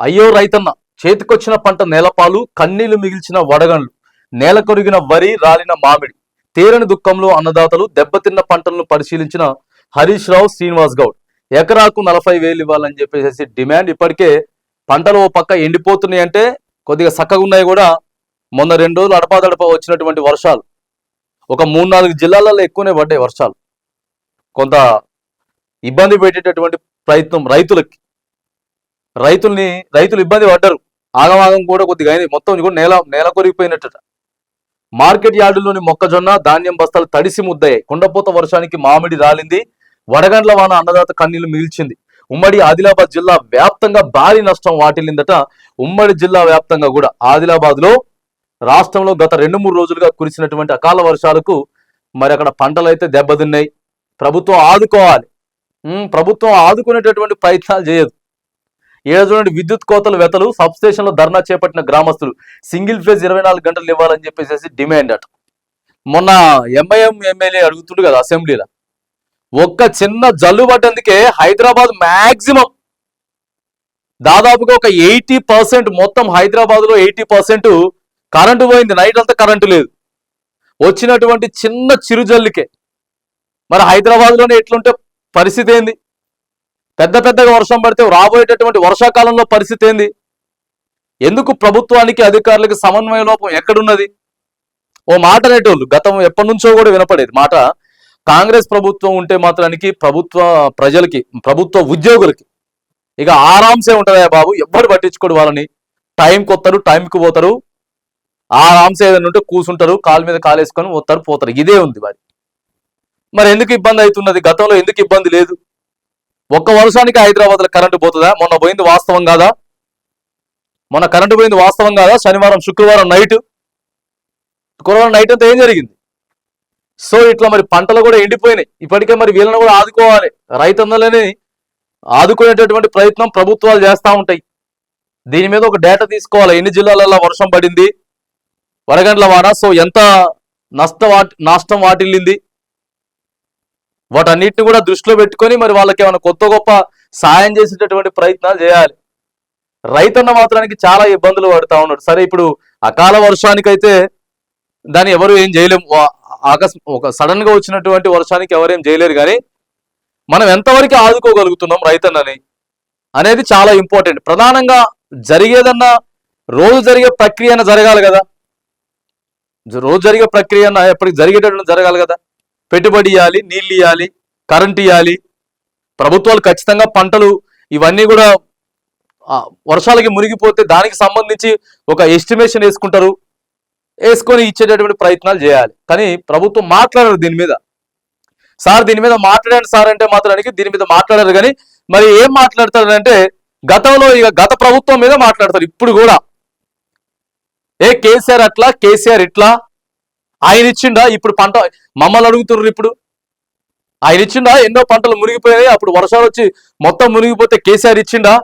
అయ్యో రైతన్న చేతికొచ్చిన పంట నేలపాలు కన్నీళ్ళు మిగిల్చిన వడగండ్లు నేల కొరిగిన వరి రాలిన మామిడి తీరని దుఃఖంలో అన్నదాతలు దెబ్బతిన్న పంటలను పరిశీలించిన హరీష్ రావు శ్రీనివాస్ గౌడ్. ఎకరాకు నలభై వేలు ఇవ్వాలని చెప్పేసి డిమాండ్ ఇప్పటికే పంటలు ఓ పక్క ఎండిపోతున్నాయి అంటే కొద్దిగా చక్కగా ఉన్నాయి కూడా. మొన్న రెండు రోజులు అడపాదడప వచ్చినటువంటి వర్షాలు ఒక మూడు నాలుగు జిల్లాలలో ఎక్కువనే పడ్డాయి వర్షాలు. కొంత ఇబ్బంది పెట్టేటటువంటి ప్రయత్నం రైతులకి. రైతుల్ని రైతులు ఇబ్బంది పడ్డారు. ఆగమాగం కూడా కొద్దిగా అయింది. మొత్తం కూడా నేల నేల కొరిగిపోయినట్ట మార్కెట్ యార్డులోని మొక్కజొన్న ధాన్యం బస్తాలు తడిసి ముద్దయ్యాయి. కుండపోత వర్షానికి మామిడి రాలింది. వడగండ్ల వాన అన్నదాత కన్నీళ్ళు మిగిల్చింది. ఉమ్మడి ఆదిలాబాద్ జిల్లా వ్యాప్తంగా భారీ నష్టం వాటిల్లిందట ఉమ్మడి జిల్లా వ్యాప్తంగా కూడా. ఆదిలాబాద్లో రాష్ట్రంలో గత రెండు మూడు రోజులుగా కురిసినటువంటి అకాల వర్షాలకు మరి అక్కడ పంటలు అయితే దెబ్బతిన్నాయి. ప్రభుత్వం ఆదుకోవాలి. ప్రభుత్వం ఆదుకునేటటువంటి ప్రయత్నాలు చేయదు. ఏడ చూడండి విద్యుత్ కోతలు వెతలు సబ్లో ధర్నా చేపట్టిన గ్రామస్తులు సింగిల్ ఫేజ్ ఇరవై నాలుగు గంటలు ఇవ్వాలని చెప్పేసి డిమాండ్ అట. మొన్న ఎంఐఎం ఎమ్మెల్యే అడుగుతుండు కదా అసెంబ్లీలో ఒక్క చిన్న జల్లు పడ్డందుకే హైదరాబాద్ మ్యాక్సిమం దాదాపుగా ఒక ఎయిటీ పర్సెంట్ మొత్తం హైదరాబాద్లో ఎయిటీ పర్సెంట్ కరెంటు పోయింది నైట్ అంతా కరెంటు లేదు. వచ్చినటువంటి చిన్న చిరుజల్లుకే. మరి హైదరాబాద్లోనే ఎట్లుంటే పరిస్థితి ఏంది? పెద్ద పెద్దగా వర్షం పడితే రాబోయేటటువంటి వర్షాకాలంలో పరిస్థితి ఏంది? ఎందుకు ప్రభుత్వానికి అధికారులకు సమన్వయ లోపం ఎక్కడున్నది? ఓ మాట అనేటోళ్ళు గతం ఎప్పటి నుంచో కూడా వినపడేది. మాట కాంగ్రెస్ ప్రభుత్వం ఉంటే మాత్రానికి ప్రభుత్వ ప్రజలకి ప్రభుత్వ ఉద్యోగులకి ఇక ఆరాంసే ఉంటుందా బాబు? ఎవ్వరు పట్టించుకోడు వాళ్ళని. టైంకి వస్తారు టైంకి పోతారు. ఆరాంసే ఏదైనా ఉంటే కూర్చుంటారు కాలు మీద కాలేసుకొని వస్తారు పోతారు. ఇదే ఉంది మరి. మరి ఎందుకు ఇబ్బంది అవుతున్నది? గతంలో ఎందుకు ఇబ్బంది లేదు? ఒక్క వర్షానికి హైదరాబాద్లో కరెంటు పోతుందా? మొన్న పోయింది వాస్తవం కాదా? మొన్న కరెంటు పోయింది వాస్తవం కాదా? శనివారం శుక్రవారం నైట్ శుక్రవారం నైట్ అంతా ఏం జరిగింది? సో ఇట్లా మరి పంటలు కూడా ఎండిపోయినాయి. ఇప్పటికే మరి వీళ్ళని కూడా ఆదుకోవాలి. రైతన్నలని ఆదుకునేటటువంటి ప్రయత్నం ప్రభుత్వాలు చేస్తూ ఉంటాయి. దీని మీద ఒక డేటా తీసుకోవాలి. ఎన్ని జిల్లాలలో వర్షం పడింది? వరగండ్ల వాన సో ఎంత నష్ట వాటి నష్టం వాటిల్లింది? వాటన్నిటిని కూడా దృష్టిలో పెట్టుకొని మరి వాళ్ళకి ఏమైనా కొత్త గొప్ప సాయం చేసేటటువంటి ప్రయత్నాలు చేయాలి. రైతన్న మాత్రానికి చాలా ఇబ్బందులు పడుతూ ఉన్నాడు. సరే ఇప్పుడు అకాల వర్షానికైతే దాన్ని ఎవరు ఏం చేయలేము. వా- ఆకస్ ఒక సడన్గా వచ్చినటువంటి వర్షానికి ఎవరేం చేయలేరు కానీ మనం ఎంతవరకు ఆదుకోగలుగుతున్నాం రైతన్నని అనేది చాలా ఇంపార్టెంట్. ప్రధానంగా జరిగేదన్నా రోజు జరిగే ప్రక్రియ జరగాలి కదా. రోజు జరిగే ప్రక్రియ ఎప్పటికి జరిగేటట్టు జరగాలి కదా. పెట్టుబడి ఇవ్వాలి నీళ్ళు ఇవ్వాలి కరెంట్ ఇవ్వాలి ప్రభుత్వాలు ఖచ్చితంగా పంటలు ఇవన్నీ కూడా వర్షాలకి మునిగిపోతే దానికి సంబంధించి ఒక ఎస్టిమేషన్ వేసుకుంటారు. వేసుకొని ఇచ్చేటటువంటి ప్రయత్నాలు చేయాలి. కానీ ప్రభుత్వం మాట్లాడరు దీని మీద. సార్ దీని మీద మాట్లాడండి సార్ అంటే మాత్రానికి దీని మీద మాట్లాడరు కానీ మరి ఏం మాట్లాడతారు అంటే గతంలో ఇక గత ప్రభుత్వం మీద మాట్లాడతారు. ఇప్పుడు కూడా. ఏ కేసీఆర్ అట్లా కేసీఆర్ ఇట్లా ఆయన ఇచ్చిండా? ఇప్పుడు పంట మమ్మల్ని అడుగుతుర్రు ఇప్పుడు. ఆయన ఇచ్చిండా? ఎన్నో పంటలు మునిగిపోయాయి అప్పుడు వర్షాలు వచ్చి మొత్తం మునిగిపోతే కేసీఆర్ ఇచ్చిండా?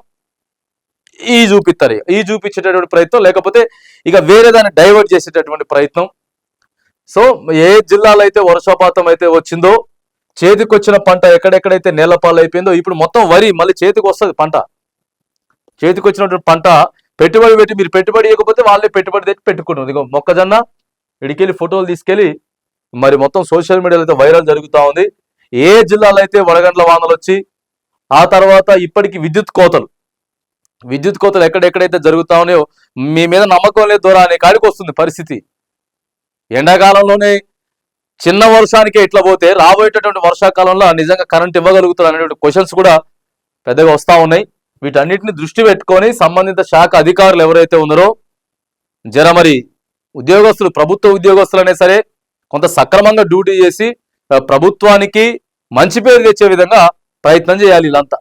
ఈ చూపిస్తారు ఈ చూపించేటటువంటి ప్రయత్నం లేకపోతే ఇక వేరే దాన్ని డైవర్ట్ చేసేటటువంటి ప్రయత్నం. సో ఏ జిల్లాలో అయితే వర్షపాతం అయితే వచ్చిందో చేతికి వచ్చిన పంట ఎక్కడెక్కడైతే నేలపాలు అయిపోయిందో ఇప్పుడు మొత్తం వరి మళ్ళీ చేతికి వస్తుంది పంట. చేతికి వచ్చినటువంటి పంట పెట్టుబడి పెట్టి మీరు పెట్టుబడి ఇవ్వకపోతే వాళ్ళే పెట్టుబడి తెచ్చి పెట్టుకుంటుంది ఇక మొక్కజొన్న ఇడికెళ్ళి ఫోటోలు తీసుకెళ్ళి మరి మొత్తం సోషల్ మీడియాలో అయితే వైరల్ జరుగుతూ ఉంది. ఏ జిల్లాలో అయితే వడగండ్ల వానలు వచ్చి ఆ తర్వాత ఇప్పటికి విద్యుత్ కోతలు. విద్యుత్ కోతలు ఎక్కడెక్కడైతే జరుగుతా ఉన్నాయో మీ మీద నమ్మకం లేదు దూరా అనే కాడికి వస్తుంది పరిస్థితి. ఎండాకాలంలోనే చిన్న వర్షానికే ఇట్లా పోతే రాబోయేటటువంటి వర్షాకాలంలో నిజంగా కరెంట్ ఇవ్వగలుగుతారు అనేటువంటి క్వశ్చన్స్ కూడా పెద్దగా వస్తూ ఉన్నాయి. వీటన్నిటిని దృష్టి పెట్టుకొని సంబంధిత శాఖ అధికారులు ఎవరైతే ఉన్నారో జర మరి ఉద్యోగస్తులు ప్రభుత్వ ఉద్యోగస్తులనే సరే కొంత సక్రమంగా డ్యూటీ చేసి ప్రభుత్వానికి మంచి పేరు తెచ్చే విధంగా ప్రయత్నం చేయాలి వీళ్ళంతా.